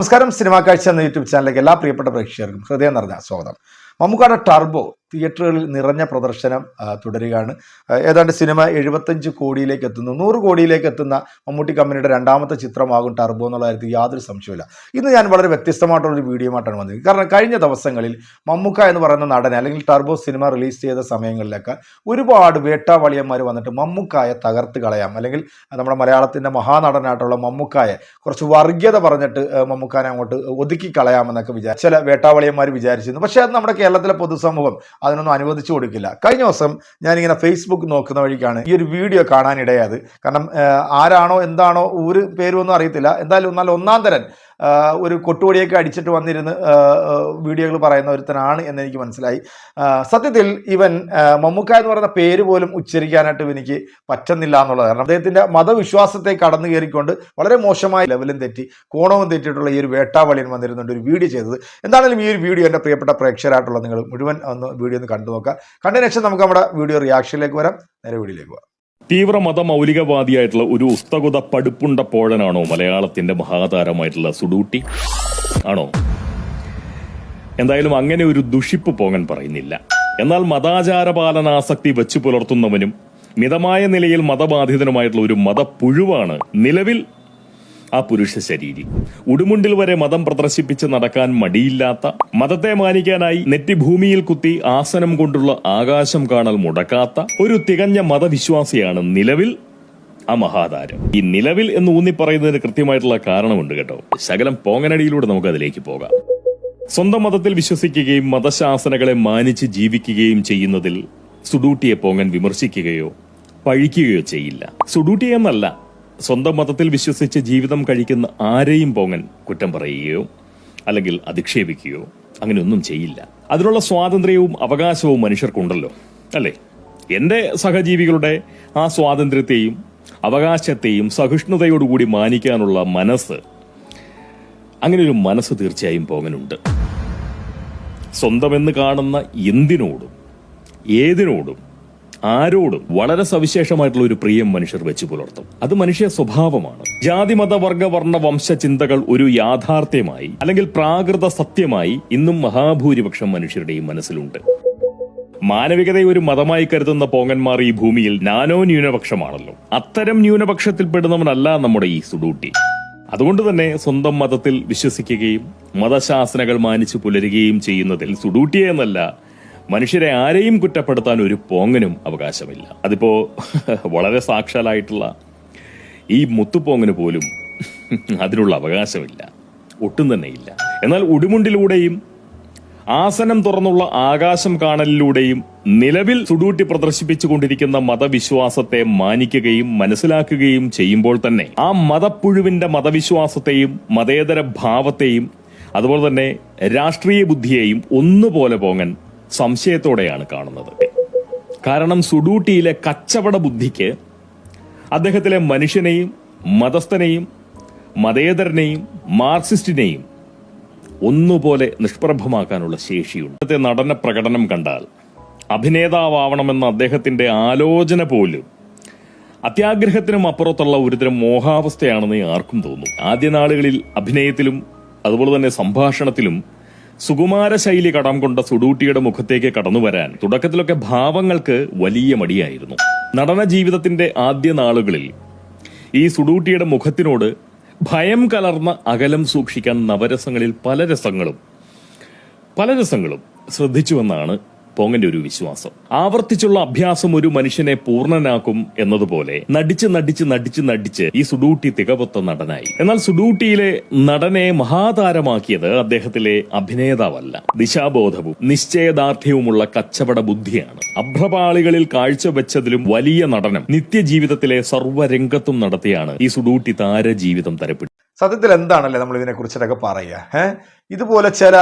നമസ്കാരം. സിനിമാ കാഴ്ച എന്ന യൂട്യൂബ് ചാനലിലേക്ക് എല്ലാ പ്രിയപ്പെട്ട പ്രേക്ഷകർക്കും ഹൃദയം നിറഞ്ഞ സ്വാഗതം. മമ്മൂക്കാടെ ടർബോ തിയേറ്ററുകളിൽ നിറഞ്ഞ പ്രദർശനം തുടരുകയാണ്. ഏതാണ്ട് സിനിമ എഴുപത്തഞ്ച് കോടിയിലേക്ക് എത്തുന്നു. നൂറ് കോടിയിലേക്ക് എത്തുന്ന മമ്മൂട്ടി കമ്പനിയുടെ രണ്ടാമത്തെ ചിത്രമാകും ടർബോ എന്നുള്ള കാര്യത്തിൽ യാതൊരു സംശയമില്ല ഇന്ന് ഞാൻ വളരെ വ്യത്യസ്തമായിട്ടുള്ളൊരു വീഡിയോ ആയിട്ടാണ് വന്നത് കാരണം കഴിഞ്ഞ ദിവസങ്ങളിൽ മമ്മൂക്ക എന്ന് പറയുന്ന നടനെ അല്ലെങ്കിൽ ടർബോ സിനിമ റിലീസ് ചെയ്ത സമയങ്ങളിലൊക്കെ ഒരുപാട് വേട്ടാവളിയന്മാർ വന്നിട്ട് മമ്മൂക്കായെ തകർത്ത് കളയാം. അല്ലെങ്കിൽ നമ്മുടെ മലയാളത്തിന്റെ മഹാനടനായിട്ടുള്ള മമ്മൂക്കായെ കുറച്ച് വർഗീയത പറഞ്ഞിട്ട് മമ്മൂക്കാനെ അങ്ങോട്ട് ഒതുക്കി കളയാമെന്നൊക്കെ വിചാരിച്ചു ചില വേട്ടാവളിയന്മാർ വിചാരിച്ചിരുന്നു. പക്ഷേ അത് നമ്മുടെ കേരളത്തിലെ പൊതുസമൂഹം അതിനൊന്നും അനുവദിച്ചു കൊടുക്കില്ല. കഴിഞ്ഞ ദിവസം ഞാനിങ്ങനെ ഫേസ്ബുക്ക് നോക്കുന്ന വഴിക്കാണ് ഈ ഒരു വീഡിയോ കാണാനിടയായത്. കാരണം ആരാണോ എന്താണോ ഒരു പേരൊന്നും അറിയത്തില്ല. എന്തായാലും എന്നാൽ ഒന്നാം തരൻ ഒരു കൊട്ടുപൊടിയൊക്കെ അടിച്ചിട്ട് വന്നിരുന്ന് വീഡിയോകൾ പറയുന്ന ഒരുത്തനാണ് എന്നെനിക്ക് മനസ്സിലായി. സത്യത്തിൽ ഇവൻ മമ്മുക്ക എന്ന് പറയുന്ന പേര് പോലും ഉച്ചരിക്കാനായിട്ട് എനിക്ക് പറ്റുന്നില്ല എന്നുള്ളത് കാരണം അദ്ദേഹത്തിന്റെ മതവിശ്വാസത്തെ കടന്നു കയറിക്കൊണ്ട് വളരെ മോശമായ ലെവലും തെറ്റി കോണവും തെറ്റിയിട്ടുള്ള ഈ ഒരു വേട്ടാവളിയൻ വന്നിരുന്നുണ്ട് ഒരു വീഡിയോ ചെയ്തത്. എന്താണെങ്കിലും ഈ ഒരു വീഡിയോ എന്റെ പ്രിയപ്പെട്ട പ്രേക്ഷകരായിട്ടുള്ള നിങ്ങൾ മുഴുവൻ ഒന്ന് വീഡിയോ ഒന്ന് കണ്ടു നോക്കുക ശേഷം നമുക്ക് നമ്മുടെ വീഡിയോ റിയാക്ഷനിലേക്ക് വരാം. നേരെ വീഡിയോയിലേക്ക് പോകാം. തീവ്ര മതമൗലികവാദിയായിട്ടുള്ള ഒരു ഉസ്തകുത പടുപ്പുണ്ട പോഴനാണോ മലയാളത്തിന്റെ മഹാതാരമായിട്ടുള്ള സുഡൂട്ടി? ആണോ? എന്തായാലും അങ്ങനെ ഒരു ദുഷിപ്പ് പോകൻ പറയുന്നില്ല. എന്നാൽ മതാചാര മതാചാരപാലനാസക്തി വെച്ചു പുലർത്തുന്നവനും മിതമായ നിലയിൽ മതബാധിതനുമായിട്ടുള്ള ഒരു മതപ്പുഴുവാണ് നിലവിൽ ആ പുരുഷ ശരീരി. ഉടുമുണ്ടിൽ വരെ മതം പ്രദർശിപ്പിച്ച് നടക്കാൻ മടിയില്ലാത്ത മതത്തെ മാനിക്കാനായി നെറ്റിഭൂമിയിൽ കുത്തി ആസനം കൊണ്ടുള്ള ആകാശം കാണൽ മുടക്കാത്ത ഒരു തികഞ്ഞ മതവിശ്വാസിയാണ് നിലവിൽ ആ മഹാതാരം. ഈ നിലവിൽ എന്ന് ഊന്നി പറയുന്നതിന് കൃത്യമായിട്ടുള്ള കാരണമുണ്ട് കേട്ടോ. ശകലം പോങ്ങനടിയിലൂടെ നമുക്ക് അതിലേക്ക് പോകാം. സ്വന്തം മതത്തിൽ വിശ്വസിക്കുകയും മതശാസനകളെ മാനിച്ച് ജീവിക്കുകയും ചെയ്യുന്നതിൽ സുഡൂട്ടിയെ പോങ്ങൻ വിമർശിക്കുകയോ പഴിക്കുകയോ ചെയ്യില്ല. സുഡൂട്ടി എന്നല്ല സ്വന്തം മതത്തിൽ വിശ്വസിച്ച് ജീവിതം കഴിക്കുന്ന ആരെയും പോങ്ങൻ കുറ്റം പറയുകയോ അല്ലെങ്കിൽ അധിക്ഷേപിക്കുകയോ അങ്ങനെയൊന്നും ചെയ്യില്ല. അതിനുള്ള സ്വാതന്ത്ര്യവും അവകാശവും മനുഷ്യർക്കുണ്ടല്ലോ അല്ലേ? എന്റെ സഹജീവികളുടെ ആ സ്വാതന്ത്ര്യത്തെയും അവകാശത്തെയും സഹിഷ്ണുതയോടുകൂടി മാനിക്കാനുള്ള മനസ്സ് അങ്ങനെ ഒരു മനസ്സ് തീർച്ചയായും പോങ്ങനുണ്ട്. സ്വന്തമെന്ന് കാണുന്ന എന്തിനോടും ഏതിനോടും ആരോടും വളരെ സവിശേഷമായിട്ടുള്ള ഒരു പ്രിയം മനുഷ്യർ വെച്ചു പുലർത്തും. അത് മനുഷ്യ സ്വഭാവമാണ്. ജാതി മത വർഗ വർണ വംശ ചിന്തകൾ ഒരു യാഥാർത്ഥ്യമായി അല്ലെങ്കിൽ പ്രാകൃത സത്യമായി ഇന്നും മഹാഭൂരിപക്ഷം മനുഷ്യരുടെയും മനസ്സിലുണ്ട്. മാനവികതയെ ഒരു മതമായി കരുതുന്ന പോങ്ങന്മാർ ഈ ഭൂമിയിൽ നാനോ ന്യൂനപക്ഷമാണല്ലോ. അത്തരം ന്യൂനപക്ഷത്തിൽപ്പെടുന്നവനല്ല നമ്മുടെ ഈ സുഡൂട്ടി. അതുകൊണ്ട് തന്നെ സ്വന്തം മതത്തിൽ വിശ്വസിക്കുകയും മതശാസനകൾ മാനിച്ചു പുലരുകയും ചെയ്യുന്നതിൽ സുഡൂട്ടിയെ എന്നല്ല മനുഷ്യരെ ആരെയും കുറ്റപ്പെടുത്താൻ ഒരു പോങ്ങനും അവകാശമില്ല. അതിപ്പോ വളരെ സാക്ഷാലായിട്ടുള്ള ഈ മുത്തുപോങ്ങിന് പോലും അതിനുള്ള അവകാശമില്ല. ഒട്ടും തന്നെ ഇല്ല എന്നാൽ ഉടുമുണ്ടിലൂടെയും ആസനം തുറന്നുള്ള ആകാശം കാണലിലൂടെയും നിലവിൽ സുഡൂട്ടി പ്രദർശിപ്പിച്ചുകൊണ്ടിരിക്കുന്ന മതവിശ്വാസത്തെ മാനിക്കുകയും മനസ്സിലാക്കുകയും ചെയ്യുമ്പോൾ തന്നെ ആ മതപ്പുഴുവിന്റെ മതവിശ്വാസത്തെയും മതേതര ഭാവത്തെയും അതുപോലെ തന്നെ രാഷ്ട്രീയ ബുദ്ധിയെയും ഒന്നുപോലെ പോങ്ങൻ സംശയത്തോടെയാണ് കാണുന്നത്. കാരണം സുഡൂട്ടിയിലെ കച്ചവട ബുദ്ധിക്ക് അദ്ദേഹത്തിലെ മനുഷ്യനെയും മതസ്ഥനെയും മതേതരനെയും മാർക്സിസ്റ്റിനെയും ഒന്നുപോലെ നിഷ്പ്രഭമാക്കാനുള്ള ശേഷിയുണ്ട്. അദ്ദേഹത്തെ നടന പ്രകടനം കണ്ടാൽ അഭിനേതാവണമെന്ന അദ്ദേഹത്തിന്റെ ആലോചന പോലും അത്യാഗ്രഹത്തിനും അപ്പുറത്തുള്ള ഒരുതരം മോഹാവസ്ഥയാണെന്ന് ആർക്കും തോന്നും. ആദ്യ നാളുകളിൽ അഭിനയത്തിലും അതുപോലെ തന്നെ സംഭാഷണത്തിലും സുകുമാര ശൈലി കടം കൊണ്ട സുഡൂട്ടിയുടെ മുഖത്തേക്ക് കടന്നു വരാൻ തുടക്കത്തിലൊക്കെ ഭാവങ്ങൾക്ക് വലിയ മടിയായിരുന്നു. നടന ജീവിതത്തിന്റെ ആദ്യ നാളുകളിൽ ഈ സുഡൂട്ടിയുടെ മുഖത്തിനോട് ഭയം കലർന്ന അകലം സൂക്ഷിക്കാൻ നവരസങ്ങളിൽ പല രസങ്ങളും പല രസങ്ങളും ശ്രദ്ധിച്ചുവെന്നാണ് പോങ്ങന്റെ ഒരു വിശ്വാസം. ആവർത്തിച്ചുള്ള അഭ്യാസം ഒരു മനുഷ്യനെ പൂർണനാക്കും എന്നതുപോലെ നടിച്ച് നടിച്ച് നടിച്ച് നടിച്ച് ഈ സുഡൂട്ടി തികവൊത്ത നടനായി. എന്നാൽ സുഡൂട്ടിയിലെ നടനെ മഹാതാരമാക്കിയത് അദ്ദേഹത്തിലെ അഭിനേതാവല്ല. ദിശാബോധവും നിശ്ചയദാർഢ്യവുമുള്ള കച്ചവട ബുദ്ധിയാണ്. അഭ്രപാളികളിൽ കാഴ്ചവെച്ചതിലും വലിയ നടനം നിത്യജീവിതത്തിലെ സർവരംഗത്തും നടത്തിയാണ് ഈ സുഡൂട്ടി താര ജീവിതം തരപ്പെട്ടു സത്യത്തിൽ എന്താണല്ലേ നമ്മൾ ഇതിനെ കുറിച്ചിട്ടൊക്കെ പറയുക? ഏഹ്? ഇതുപോലെ ചില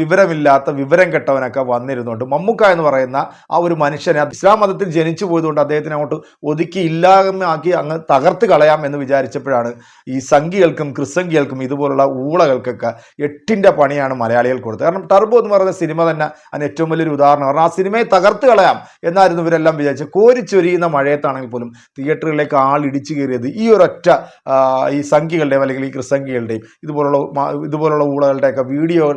വിവരമില്ലാത്ത വിവരം കെട്ടവനൊക്കെ വന്നിരുന്നുണ്ട്. മമ്മൂക്ക എന്ന് പറയുന്ന ആ ഒരു മനുഷ്യനെ ഇസ്ലാം മതത്തിൽ ജനിച്ചു പോയതുകൊണ്ട് അദ്ദേഹത്തിനെ അങ്ങോട്ട് ഒതുക്കി ഇല്ലാമാക്കി അങ്ങ് തകർത്ത് കളയാം എന്ന് വിചാരിച്ചപ്പോഴാണ് ഈ സംഘികൾക്കും ക്രിസംഖ്യകൾക്കും ഇതുപോലുള്ള ഊളകൾക്കൊക്കെ എട്ടിന്റെ പണിയാണ് മലയാളികൾ കൊടുത്തത്. കാരണം ടർബോ എന്ന് പറയുന്ന സിനിമ തന്നെ അതിന് ഏറ്റവും വലിയൊരു ഉദാഹരണം. കാരണം ആ സിനിമയെ തകർത്ത് കളയാം എന്നായിരുന്നു ഇവരെല്ലാം വിചാരിച്ചത്. കോരിച്ചൊരിയുന്ന മഴയത്താണെങ്കിൽ പോലും തിയേറ്ററിലേക്ക് ആൾ ഇടിച്ചു കയറിയത് ഈ ഒരൊറ്റ ഈ സംഘികളുടെയും അല്ലെങ്കിൽ ഈ ക്രിസംഖ്യകളുടെയും ഇതുപോലുള്ള ഇതുപോലുള്ള ഊളകളുടെയൊക്കെ വീഡിയോകൾ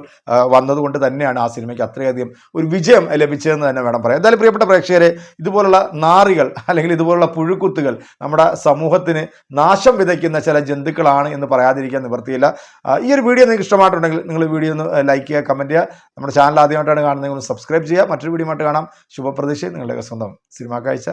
വന്നതുകൊണ്ട് തന്നെയാണ് ആ സിനിമയ്ക്ക് അത്രയധികം ഒരു വിജയം ലഭിച്ചതെന്ന് തന്നെ വേണം പറയാം എന്തായാലും പ്രിയപ്പെട്ട പ്രേക്ഷകരെ ഇതുപോലുള്ള നാറികൾ അല്ലെങ്കിൽ ഇതുപോലുള്ള പുഴുക്കുത്തുകൾ നമ്മുടെ സമൂഹത്തിന് നാശം വിതയ്ക്കുന്ന ചില ജന്തുക്കളാണ് എന്ന് പറയാതിരിക്കാൻ നിവൃത്തിയില്ല. ഈ ഒരു വീഡിയോ നിങ്ങൾക്ക് ഇഷ്ടമായിട്ടുണ്ടെങ്കിൽ നിങ്ങൾ വീഡിയോ ഒന്ന് ലൈക്ക് ചെയ്യുക കമന്റ് ചെയ്യുക. നമ്മുടെ ചാനൽ ആദ്യമായിട്ടാണ് കാണുന്നതെങ്കിൽ ഒന്ന് സബ്സ്ക്രൈബ് ചെയ്യുക. മറ്റൊരു വീഡിയോ ആയിട്ട് കാണാം. ശുഭപ്രതീക്ഷ നിങ്ങളുടെയൊക്കെ സ്വന്തം സിനിമാ കാഴ്ച.